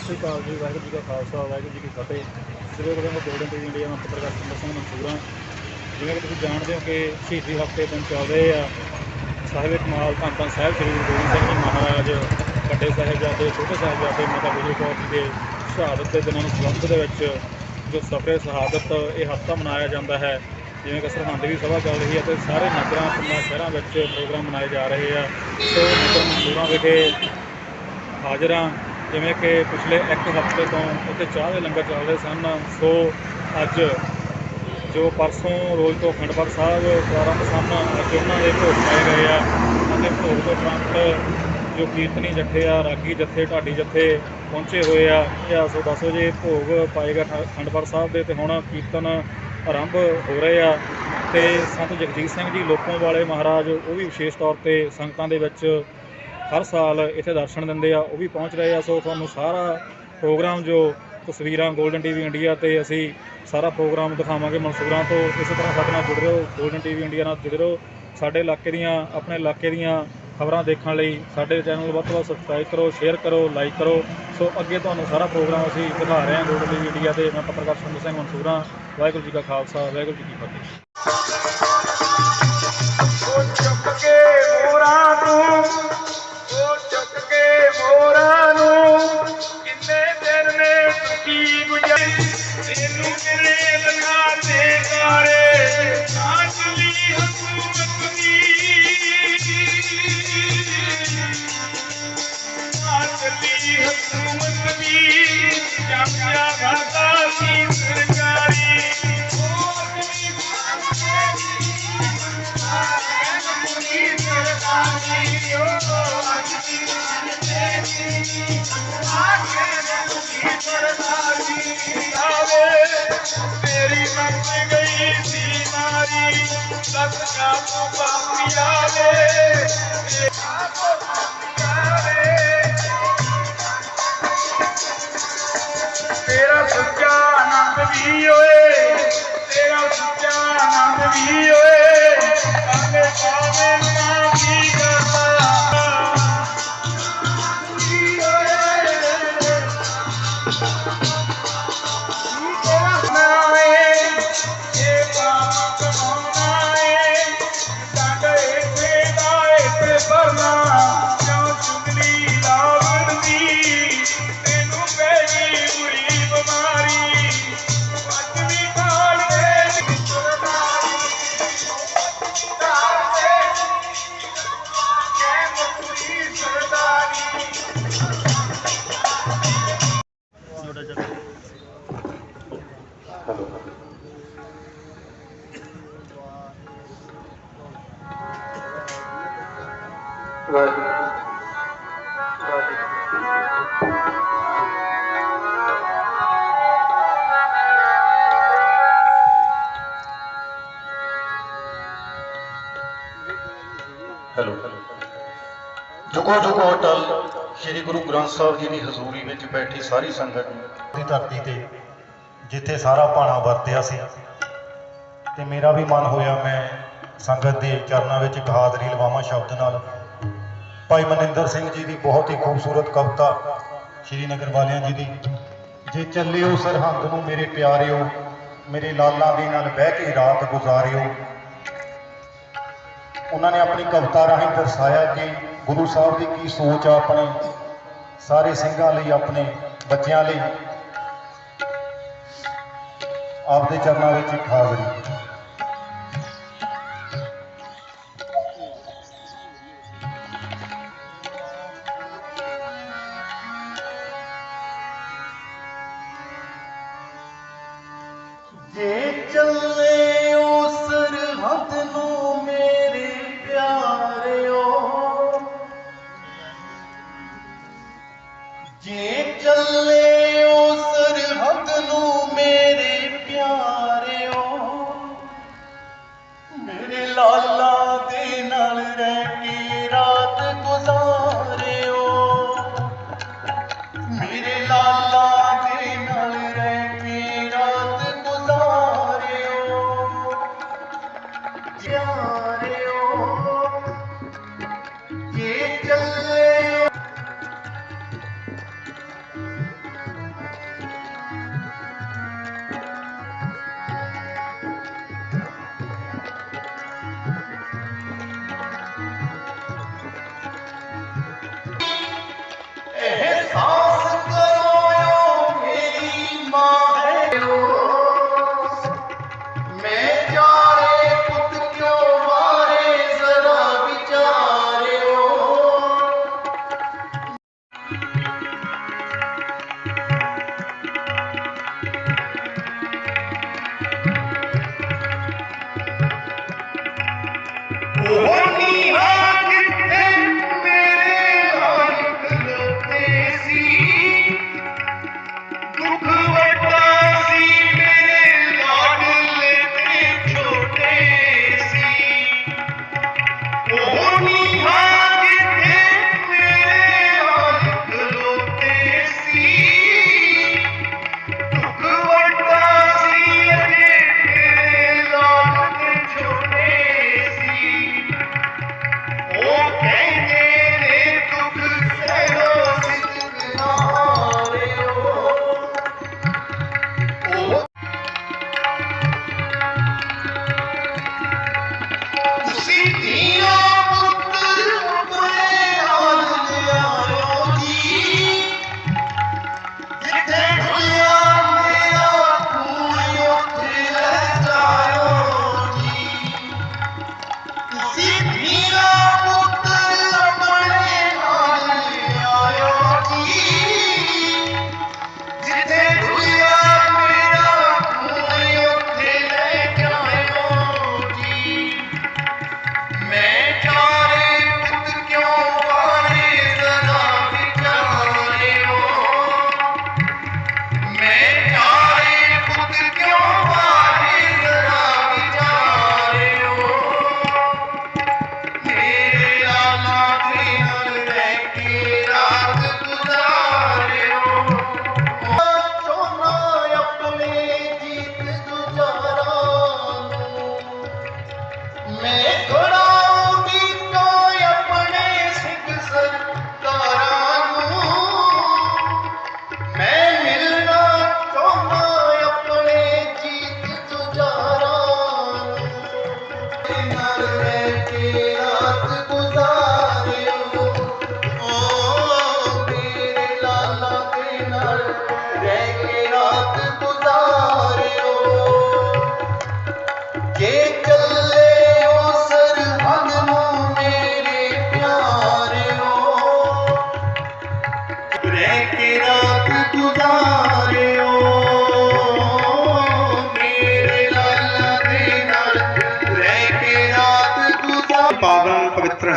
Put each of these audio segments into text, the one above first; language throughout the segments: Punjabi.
ਸਤਿ ਸ਼੍ਰੀ ਅਕਾਲ ਜੀ, ਵਾਹਿਗੁਰੂ ਜੀ ਕਾ ਖਾਲਸਾ, ਵਾਹਿਗੁਰੂ ਜੀ ਕੀ ਫਤਿਹ। ਸਿਰੇ ਕੋਲੋਂ ਗੋਲਡਨ ਟੀਵੀ ਇੰਡੀਆ ਮੈਂ ਪੱਤਰਕਾਰ ਸਿੰਦਰ ਸਿੰਘ ਮਨਸੂਰ ਹਾਂ। ਜਿਵੇਂ ਕਿ ਤੁਸੀਂ ਜਾਣਦੇ ਹੋ ਕਿ ਸ਼ਹੀਦੀ ਹਫ਼ਤੇ ਦਿਨ ਚੱਲ ਰਹੇ ਆ। ਸਾਹਿਬ ਕਮਾਲ ਧੰਨ ਧੰਨ ਸਾਹਿਬ, ਸ੍ਰੀ ਗੁਰੂ ਗੋਬਿੰਦ ਸਿੰਘ ਜੀ ਮਹਾਰਾਜ, ਵੱਡੇ ਸਾਹਿਬਜ਼ਾਦੇ, ਛੋਟੇ ਸਾਹਿਬਜ਼ਾਦੇ ਮਾਤਾ ਗੁਜਰ ਕੌਰ ਜੀ ਦੇ ਸ਼ਹਾਦਤ ਦੇ ਦਿਨਾਂ ਨੂੰ ਸੰਬੰਧ ਦੇ ਵਿੱਚ ਜੋ ਸਫਰੇ ਸ਼ਹਾਦਤ ਇਹ ਹਫ਼ਤਾ ਮਨਾਇਆ ਜਾਂਦਾ ਹੈ, ਜਿਵੇਂ ਕਿ ਸਰਹੰਦ ਦੀ ਸਭਾ ਚੱਲ ਰਹੀ ਹੈ ਤੇ ਸਾਰੇ ਨਗਰਾਂ, ਪਿੰਡਾਂ, ਸ਼ਹਿਰਾਂ ਵਿੱਚ ਪ੍ਰੋਗਰਾਮ ਮਨਾਏ ਜਾ ਰਹੇ ਆ। ਸੋ ਨਗਰ ਮਨਸੂਰਾਂ ਵਿਖੇ ਹਾਜ਼ਰਾਂ ਜਿਵੇਂ ਕਿ ਪਿਛਲੇ ਇੱਕ ਹਫ਼ਤੇ ਤੋਂ ਉੱਥੇ ਚਾਹ ਦੇ ਲੰਗਰ ਚੱਲਦੇ ਸਨ। ਸੋ ਅੱਜ ਜੋ ਪਰਸੋਂ ਰੋਜ਼ ਤੋਂ ਖੰਡਪਰ ਸਾਹਿਬ ਪ੍ਰਾਰੰਭ ਸਨ, ਅੱਜ ਉਹਨਾਂ ਦੇ ਭੋਗ ਪਾਏ ਗਏ ਆ ਅਤੇ ਭੋਗ ਤੋਂ ਉਪਰੰਤ ਜੋ ਕੀਰਤਨੀ ਜੱਥੇ ਆ, ਰਾਗੀ ਜੱਥੇ, ਢਾਡੀ ਜੱਥੇ ਪਹੁੰਚੇ ਹੋਏ ਆ। ਇਹ ਸੋ 10 ਵਜੇ ਭੋਗ ਪਾਏਗਾ ਖ- ਖੰਡਪਰ ਸਾਹਿਬ ਦੇ ਤੇ ਹੁਣ ਕੀਰਤਨ ਆਰੰਭ ਹੋ ਰਹੇ ਆ ਤੇ ਸੰਤ ਜਗਜੀਤ ਸਿੰਘ ਜੀ, ਲੋਕਾਂ ਵਾਲੇ ਮਹਾਰਾਜ, ਉਹ ਵੀ ਵਿਸ਼ੇਸ਼ ਤੌਰ ਤੇ ਸੰਗਤਾਂ ਦੇ ਵਿੱਚ ਹਰ ਸਾਲ ਇੱਥੇ ਦਰਸ਼ਨ ਦਿੰਦੇ ਆ, ਉਹ ਵੀ ਪਹੁੰਚ ਰਹੇ ਆ। ਸੋ ਤੁਹਾਨੂੰ ਸਾਰਾ ਪ੍ਰੋਗਰਾਮ ਜੋ ਤਸਵੀਰਾਂ 골ਡਨ ਟੀਵੀ ਇੰਡੀਆ ਤੇ ਅਸੀਂ ਸਾਰਾ ਪ੍ਰੋਗਰਾਮ ਦਿਖਾਵਾਂਗੇ ਮਨਸੂਰਾਂ ਤੋਂ। ਇਸੇ ਤਰ੍ਹਾਂ ਸਾਡੇ ਨਾਲ ਜੁੜ ਰਹੋ 골ਡਨ ਟੀਵੀ ਇੰਡੀਆ ਨਾਲ ਜੁੜ ਰਹੋ। ਸਾਡੇ ਇਲਾਕੇ ਦੀਆਂ, ਆਪਣੇ ਇਲਾਕੇ ਦੀਆਂ ਖਬਰਾਂ ਦੇਖਣ ਲਈ ਸਾਡੇ ਚੈਨਲ ਵੱਧ ਤੋਂ ਵੱਧ ਸਬਸਕ੍ਰਾਈਬ ਕਰੋ ਸ਼ੇਅਰ ਕਰੋ ਲਾਈਕ ਕਰੋ। ਸੋ ਅੱਗੇ ਤੁਹਾਨੂੰ ਸਾਰਾ ਪ੍ਰੋਗਰਾਮ ਅਸੀਂ ਦਿਖਾ ਰਹੇ ਹਾਂ ਗੋਲਡਨ ਟੀਵੀ ਇੰਡੀਆ ਤੇ। ਮੈਂ ਪ੍ਰਕਾਸ਼ ਸੰਦੇਸ਼ ਸਿੰਘ ਮਨਸੂਰਾਂ, ਵਾਹਿਗੁਰੂ ਜੀ ਕਾ ਖਾਲਸਾ, ਵਾਹਿਗੁਰੂ ਜੀ ਕੀ ਫਤਿਹ। ਤੈਨੂੰ ਕਿਨੇ ਲਗਾ ਦੇ ਸਾਰੇ ਆਸਲੀ ਹਕੂਮਤ ਦੀ ਆਸਲੀ ਹਕੂਮਤ ਦੀ ਜਾਂਗਿਆ ਘਾਟਾ ਸੀ ਸਰਕਾਰੀ ਉਹ ਅਗਲੀ ਤੇਰੀ ਮੰਗ ਗਈ ਸੀ ਮਾਰੀ ਲੱਖ ਕਾਪੋ ਪਾਪੀਆ ਵੇ ਕਾਪੋ ਪਾਪੀਆ ਵੇ ਜੁਗੋ ਜੁਗੋ ਅਟਲ, ਸ੍ਰੀ ਗੁਰੂ ਗ੍ਰੰਥ ਸਾਹਿਬ ਜੀ ਦੀ ਹਜ਼ੂਰੀ ਵਿੱਚ ਬੈਠੀ ਸਾਰੀ ਸੰਗਤ ਦੀ ਧਰਤੀ ਤੇ, ਜਿੱਥੇ ਸਾਰਾ ਭਾਣਾ ਵਰਤਿਆ ਸੀ। ਤੇ ਮੇਰਾ ਵੀ ਮਨ ਹੋਇਆ ਮੈਂ ਸੰਗਤ ਦੇ ਚਰਨਾਂ ਵਿੱਚ ਇੱਕ ਹਾਜ਼ਰੀ ਲਵਾਵਾਂ ਸ਼ਬਦ ਨਾਲ। ਭਾਈ ਮਨਿੰਦਰ ਸਿੰਘ ਜੀ ਦੀ ਬਹੁਤ ਹੀ ਖੂਬਸੂਰਤ ਕਵਿਤਾ ਸ਼੍ਰੀ ਨਗਰ ਵਾਲਿਆਂ ਜੀ ਦੀ, ਜੇ ਚੱਲਿਓ ਸਰਹੰਦ ਨੂੰ ਮੇਰੇ ਪਿਆਰਿਓ, ਮੇਰੇ ਲਾਲਾਂ ਦੇ ਨਾਲ ਬਹਿ ਕੇ ਰਾਤ ਗੁਜ਼ਾਰਿਓ। ਉਹਨਾਂ ਨੇ ਆਪਣੀ ਕਵਿਤਾ ਰਾਹੀਂ ਦਰਸਾਇਆ ਕਿ ਗੁਰੂ ਸਾਹਿਬ ਦੀ ਕੀ ਸੋਚ ਆ ਆਪਣੇ, ਸਾਰੇ ਸਿੰਘਾਂ ਲਈ, ਆਪਣੇ ਬੱਚਿਆਂ ਲਈ? ਆਪਦੇ ਚਰਨਾਂ ਵਿੱਚ ਇੱਕ ਹਾਜ਼ਰੀ। ਮੇਰੇ ਲਾਲਾ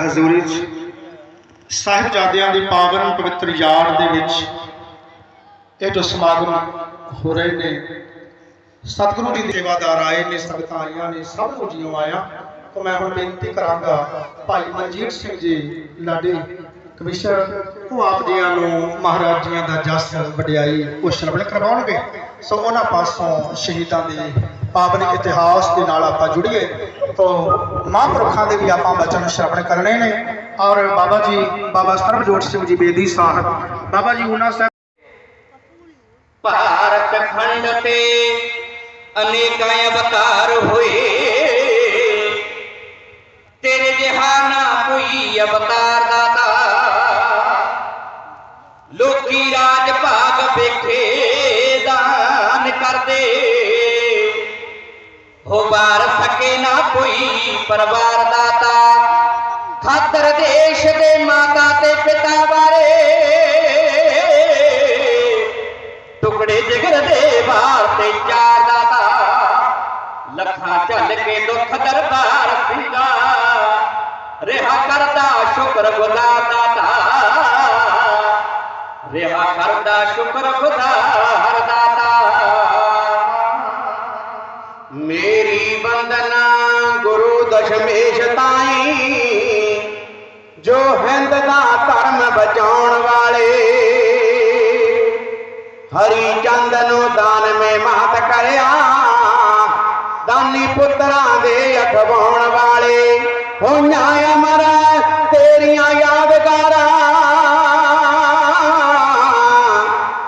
ਹਜ਼ੂਰੀ 'ਚ ਸਾਹਿਬਜ਼ਾਦਿਆਂ ਦੀ ਪਾਵਨ ਪਵਿੱਤਰ ਯਾਦ ਦੇ ਵਿੱਚ ਇਹ ਜੋ ਸਮਾਗਮ ਹੋ ਰਹੇ ਨੇ, ਸਤਿਗੁਰੂ ਜੀ ਦੇ ਸੇਵਾਦਾਰ ਆਏ ਨੇ ਸੰਗਤਾਂ ਆਈਆਂ ਨੇ, ਸਭ ਨੂੰ ਜਿਉ ਆਇਆ। ਤਾਂ ਮੈਂ ਹੁਣ ਬੇਨਤੀ ਕਰਾਂਗਾ ਭਾਈ ਮਨਜੀਤ ਸਿੰਘ ਜੀ, ਲਾਡੇ ਕਮਿਸ਼ਨਰ, ਉਹ ਆਪ ਜੀਆਂ ਨੂੰ ਮਹਾਰਾਜ ਜੀਆਂ ਦਾ ਜਸ, ਵਡਿਆਈ ਉਹ ਸ਼ਰਵਣ ਕਰਵਾਉਣਗੇ। ਸੋ ਉਹਨਾਂ ਪਾਸੋਂ ਸ਼ਹੀਦਾਂ ਦੇ ਪਾਵਨ ਇਤਿਹਾਸ ਦੇ ਨਾਲ ਆਪਾਂ ਜੁੜੀਏ, ਤੋਂ ਮਹਾਂਪੁਰਖਾਂ ਦੇ ਵੀ ਆਪਾਂ ਬਚਨ ਸ਼ਰਵਣ ਕਰਨੇ ਨੇ। ਔਰ ਬਾਬਾ ਜੀ, ਬਾਬਾ ਸਰਬਜੋਤ ਸਿੰਘ ਜੀ ਬੇਦੀ ਸਾਹਿਬ, ਬਾਬਾ ਜੀ ਉਹਨਾਂ ਸਾਹਿਬ ਭਾਰਤ ਖੰਡ ਤੇ ਅਨੇਕਾਂ ਅਵਤਾਰ ਹੋਏ। ਤੇਰੇ ਜਿਹਾ ਕੋਈ ਅਵਤਾਰ ਕੋਈ ਪਰਿਵਾਰ ਦਾਤਾ ਖਾਤਰ ਦੇਸ਼ ਦੇ ਮਾਤਾ ਤੇ ਪਿਤਾ ਬਾਰੇ ਟੁਕੜੇ ਜਿਗਰ ਦੇ ਵਾਰ ਤੇ ਚਾਰ ਦਾਤਾ ਲੱਖਾਂ ਝੱਲ ਕੇ ਦੁੱਖ ਦਰਬਾਰ ਸਿੰਘਾ ਰਿਹਾ ਕਰਦਾ ਸ਼ੁਕਰ ਗੁਜ਼ਾਰ ਦਾਤਾ ਰਿਹਾ ਕਰਦਾ ਸ਼ੁਕਰ ਦਸ਼ਮੇਸ਼ ਤਾਈ ਜੋ ਹਿੰਦ ਦਾ ਧਰਮ ਬਚਾਉਣ ਵਾਲੇ। ਹਰੀ ਚੰਦ ਨੂੰ ਦਾਨ ਮੇ ਮਾਤ ਕਰਿਆ, ਦਾਨੀ ਪੁੱਤਰਾਂ ਦੇ ਅਖਵਾਉਣ ਵਾਲੇ। ਹੋਈਆਂ ਅਮਰ, ਤੇਰੀਆਂ ਯਾਦਗਾਰਾਂ।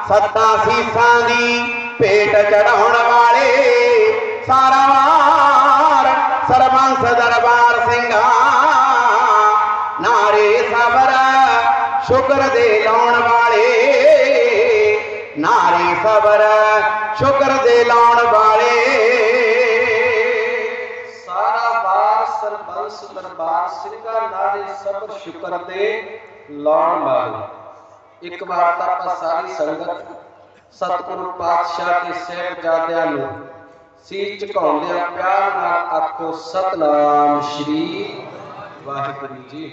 ਸੱਤਾ ਸੀਸਾਂ ਦੀ ਭੇਟ ਚੜਾਉਣ ਸਰਬੰਸ ਦਰਬਾਰ ਸਿੰਘਾਂ ਨਾਲੇ ਸਬਰ ਸ਼ੁਕਰ ਦੇ ਲਾਉਣ ਵਾਲੇ। ਇੱਕ ਵਾਰ ਤਾਂ ਆਪਾਂ ਸਾਰੀ ਸੰਗਤ, ਸਤਿਗੁਰੂ ਪਾਤਸ਼ਾਹ ਦੇ ਸਹਿਬਜ਼ਾਦਿਆਂ ਨੂੰ ਸੀਰ ਝੁਕਾਉਂਦਿਆਂ ਪਿਆਰ ਨਾਲ ਆਖੋ, ਸਤਨਾਮ ਸ਼੍ਰੀ ਵਾਹਿਗੁਰੂ ਜੀ।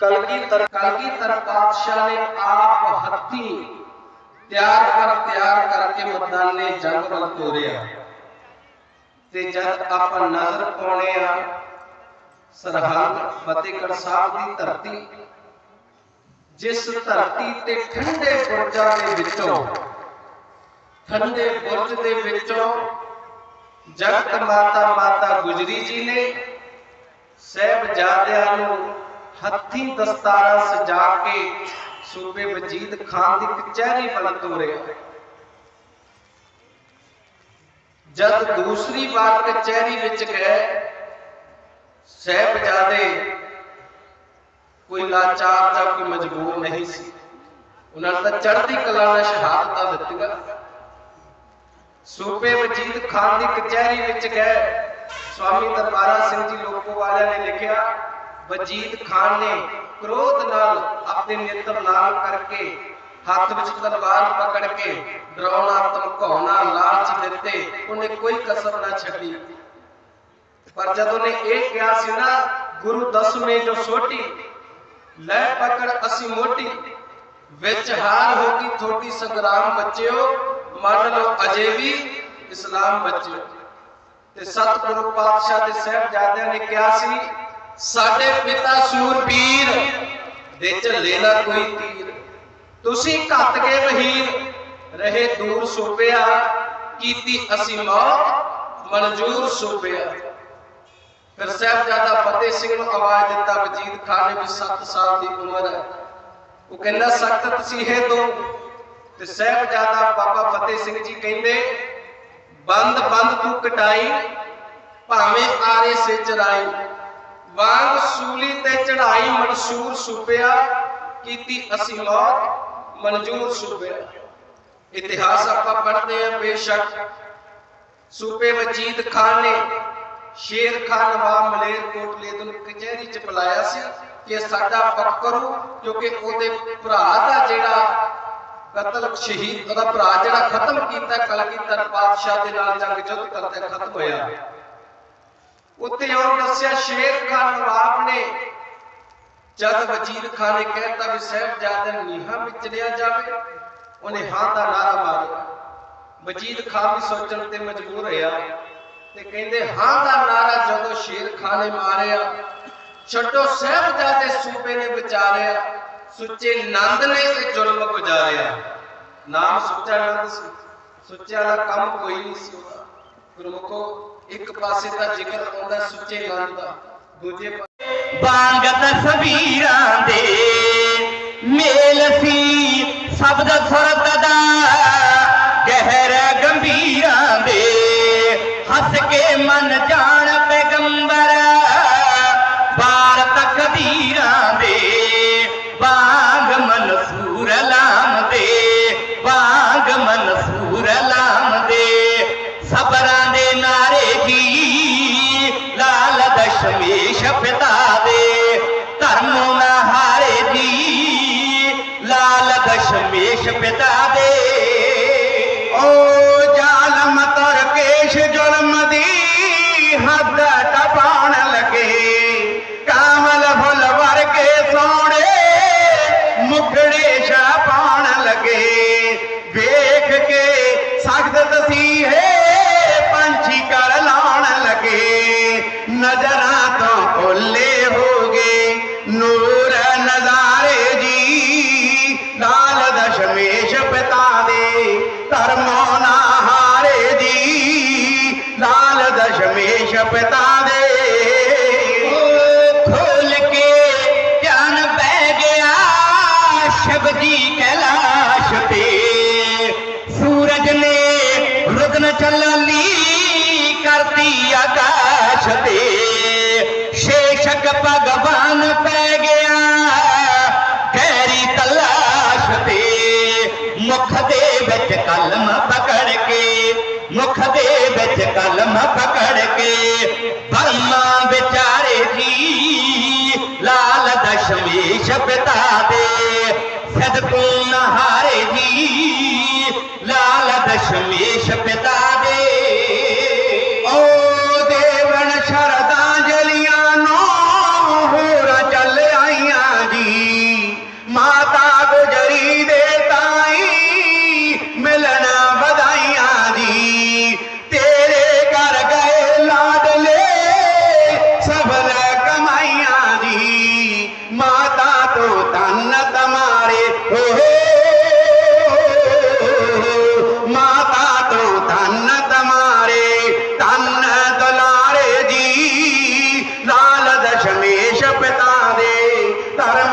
ਕਲਗੀਧਰ ਕਲਗੀਧਰ ਪਾਤਸ਼ਾਹ ਨੇ ਆਪ ਹੱਥੀ ਤਿਆਰ ਕਰ, ਤਿਆਰ ਕਰਕੇ ਮਦਾਨੇ ਜੰਗ ਵੱਲ ਤੋਰਿਆ। ਤੇ ਜਦ ਆਪਾਂ ਨਜ਼ਰ ਪਾਉਣੇ ਆ। ਸਰਹੰਦ ਫਤਿਹਗੜ੍ਹ ਸਾਹਿਬ ਦੀ ਧਰਤੀ। ਜਿਸ ਧਰਤੀ ਤੇ ਠੰਡੇ ਬੁਰਜਾਂ ਦੇ ਵਿੱਚੋਂ, ਠੰਡੇ ਬੁਰਜ ਦੇ ਵਿੱਚੋਂ ਜਗਤ ਮਾਤਾ ਮਾਤਾ ਗੁਜਰੀ ਜੀ ਨੇ ਸਹਿਬਜ਼ਾਦਿਆਂ ਨੂੰ ਹੱਥੀਂ ਦਸਤਾਰਾਂ ਸਜਾ ਕੇ ਸੂਬੇ ਵਜੀਦ ਖਾਨ ਦੀ ਕਚਹਿਰੀ ਵੱਲ ਤੋਰਿਆ। ਜਦ ਦੂਸਰੀ ਵਾਰ ਕਚਹਿਰੀ ਵਿੱਚ ਗਏ ਸਹਿਬਜ਼ਾਦੇ ਕੋਈ ਲਾਚਾਰ ਜਾਂ ਕੋਈ ਮਜਬੂਰ ਨਹੀਂ ਸੀ। ਉਹਨਾਂ ਨੇ ਚੜ੍ਹਦੀ ਕਲਾ ਨਾਲ ਸ਼ਹਾਦਤਾਂ ਦਿੱਤੀਆਂ। ਸੂਬੇ ਵਜੀਦ ਖਾਨ ਦੀ ਕਚਹਿਰੀ ਵਿੱਚ ਗਏ ਸਵਾਮੀ ਦਰਬਾਰਾ ਸਿੰਘ ਜੀ ਲੋਕੋ ਵਾਲਿਆਂ ਨੇ ਲਿਖਿਆ, ਵਜੀਦ ਖਾਨ ਨੇ ਕ੍ਰੋਧ ਨਾਲ ਆਪਣੇ ਨੇਤਰ ਲਾਲ ਕਰਕੇ ਹੱਥ ਵਿੱਚ ਤਲਵਾਰ ਪਕੜ ਕੇ ਡਰਾਉਣਾ, ਧਮਕਾਉਣਾ, ਲਾਲਚ ਦਿੱਤੇ, ਉਹਨੇ ਕੋਈ ਕਸਰ ਨਾ ਛੱਡੀ। ਪਰ ਜਦੋਂ ਨੇ ਇਹ ਕਿਹਾ ਸੀ ਨਾ, ਗੁਰੂ ਦਸਵੇਂ ਜੋ ਸੋਟੀ ਲੈ ਪਕੜ ਅਸੀਂ ਮੋਟੀ, ਵਿੱਚ ਹਾਰ ਹੋ ਗਈ ਥੋੜੀ ਸੰਗਰਾਮ ਬੱਚਿਓ, ਮੰਨ ਲਓ ਅਜੇ ਵੀ ਇਸਲਾਮ ਬੱਚਿਓ। ਤੇ ਸਤਿਗੁਰੂ ਪਾਤਸ਼ਾਹ ਦੇ ਸਹਿਬਜ਼ਾਦਿਆਂ ਨੇ ਕਿਹਾ ਸੀ, ਸਾਡੇ ਪਿਤਾ ਸੂਰਬੀਰ ਦੇ ਚ ਲੈਣਾ ਕੋਈ ਤੀਰ ਤੁਸੀਂ ਘੱਤ ਕੇ ਵਹੀਰ ਰਹੇ ਦੂਰ ਸੂਬਿਆ ਕੀਤੀ ਅਸੀਂ ਮੌਤ ਮਨਜ਼ੂਰ ਸੂਬਿਆ ਫਿਰ ਸਾਹਿਬਜ਼ਾਦਾ ਫਤਿਹ ਸਿੰਘ ਨੂੰ ਆਵਾਜ਼ ਦਿੱਤਾ ਵਜੀਦ ਖਾਨ ਨੇ ਵੀ 7 ਸਾਲ ਦੀ ਉਮਰ ਹੈ ਉਹ ਕਹਿੰਦਾ ਸਖਤ ਤਸੀਹੇ ਤੋਂ ਤੇ ਸਾਹਿਬਜ਼ਾਦਾ ਬਾਬਾ ਫਤਿਹ ਸਿੰਘ ਜੀ ਕਹਿੰਦੇ ਬੰਦ ਬੰਦ ਤੂੰ ਕਟਾਈ ਭਾਵੇਂ ਆਰੇ ਸੇ ਚਰਾਈ ਵਾਂਗ ਸੂਲੀ ਤੇ ਚੜਾਈ ਮਨਸੂਰ ਸੂਬਿਆ ਕੀਤੀ ਅਸੀਂ ਮੌਤ ਮਨਜ਼ੂਰ ਸੂਬਿਆ ਇਤਿਹਾਸ ਆਪਾਂ ਪੜ੍ਹਦੇ ਆ ਬੇਸ਼ੱਕ। ਸੂਬੇ ਵਜੀਦ ਖਾਨ ਨੇ ਸ਼ੇਰ ਖਾਨ ਨਵਾਬ ਮਲੇਰ ਕੋਟਲੇ ਨੂੰ ਕਚਹਿਰੀ ਚ ਬੁਲਾਇਆ ਸੀ ਕਿ ਸਾਡਾ ਪੱਖ ਕਰੋ, ਕਿਉਂਕਿ ਉਹਦੇ ਭਰਾ ਦਾ ਜਿਹੜਾ ਕਤਲ ਸ਼ਹੀਦ, ਉਹਦਾ ਭਰਾ ਜਿਹੜਾ ਖਤਮ ਕੀਤਾ ਕਲਗੀਧਰ ਪਾਤਸ਼ਾਹ ਦੇ ਨਾਲ ਜੰਗ ਜੁੱਧ ਕਰਦੇ ਖਤਮ ਹੋਇਆ। ਉੱਤੇ ਉਹ ਦੱਸਿਆ, ਸ਼ੇਰ ਖਾਨ ਨਵਾਬ ਨੇ ਜਦ ਵਜ਼ੀਰ ਖਾਨ ਨੇ ਕਹਿਤਾ ਵੀ ਸਾਹਿਬਜ਼ਾਦੇ ਨੂੰ ਨੀਹਾਂ ਵਿੱਚ ਲਿਆ ਜਾਵੇ, ਉਹਨੇ ਹਾਂ ਦਾ ਨਾਰਾ ਮਾਰਿਆ। ਵਜ਼ੀਰ ਖਾਨ ਵੀ ਸੋਚਣ ਤੇ ਮਜਬੂਰ ਹੋਇਆ ਤੇ ਕਹਿੰਦੇ, ਹਾਂ ਦਾ ਨਾਰਾ ਜਦੋਂ ਸ਼ੇਰ ਖਾਨ ਨੇ ਮਾਰਿਆ, ਛੱਡੋ ਸਾਹਿਬਜ਼ਾਦੇ ਸੂਬੇ ਨੇ ਵਿਚਾਰਿਆ, ਸੁੱਚੇ ਨੰਦ ਨੇ ਇਹ ਜ਼ੁਲਮ ਗੁਜ਼ਾਰਿਆ। ਨਾਮ ਸੁੱਚਾ ਨੰਦ ਸੀ, ਸੁੱਚਿਆ ਦਾ ਕੰਮ ਕੋਈ ਨਹੀਂ ਸੀ ਉਹਦਾ ਗੁਰਮੁਖੋ, ਇੱਕ ਪਾਸੇ ਦਾ ਜ਼ਿਕਰ ਆਉਂਦਾ ਸੁੱਚੇ ਨੰਦ ਦਾ। ਦੂਜੇ ਪਾਸੇ ਬਾਂਗ ਤਸਵੀਰਾਂ ਦੇ ਮੇਲ ਸੀ ਸ਼ਬਦ ਸੁਰਤ ਦਾ ਗਹਿਰਾ ਗੰਭੀਰਾਂ ਦੇ ਹੱਸ ਕੇ ਮਨ ਜਾ साहिब जी कैलाश ते सूरज ने रुदन चलली कर दी आकाश ते शेषक भगवान पै गया गहरी तलाश ते मुख दे विच कलम पकड़ के मुख दे विच कलम पकड़ के बर्मा बेचारे जी लाल दशमी शपता दे ਸਦਕੂ ਨਹਾਰੇ ਜੀ ਲਾਲ ਦਸ਼ਮੇਸ਼ ਦੇ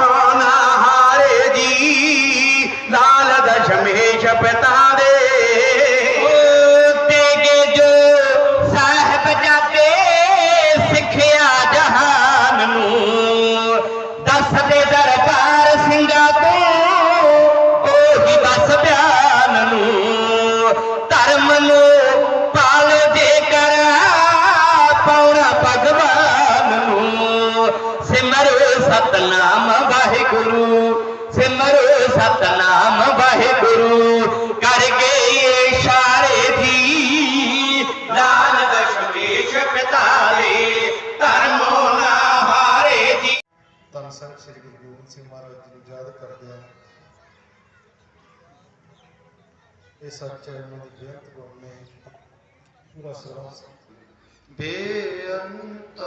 ਵਾਹਿਗੁਰੂ ਸਿਮਰੋ ਸਤਨਾਮ ਵਾਹਿਗੁਰੂ ਕਰਕੇ ਇਸ਼ਾਰੇ ਦੀ ਲਾਲ ਦਸ਼ਮੇਸ਼ ਪਿਤਾ ਦੇ ਧਰਮੋ ਨਾ ਹਾਰੇ ਜੀ ਧੰਨ ਸਾਹਿਬ ਸ੍ਰੀ ਗੁਰੂ ਗੋਬਿੰਦ ਸਿੰਘ ਮਹਾਰਾਜ ਜੀ ਨੂੰ ਯਾਦ ਕਰਦੇ ਆ ਇਹ ਸੱਚ ਹੈ ਉਹਨਾਂ ਦੀ ਬੇਅੰਤ ਗੁਣ ਨੇ ਪੂਰਾ ਸਰਵ ਬੇਅੰਤ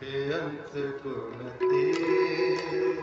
ਬੇਅੰਤ ਗੁਣ ਤੇਰੇ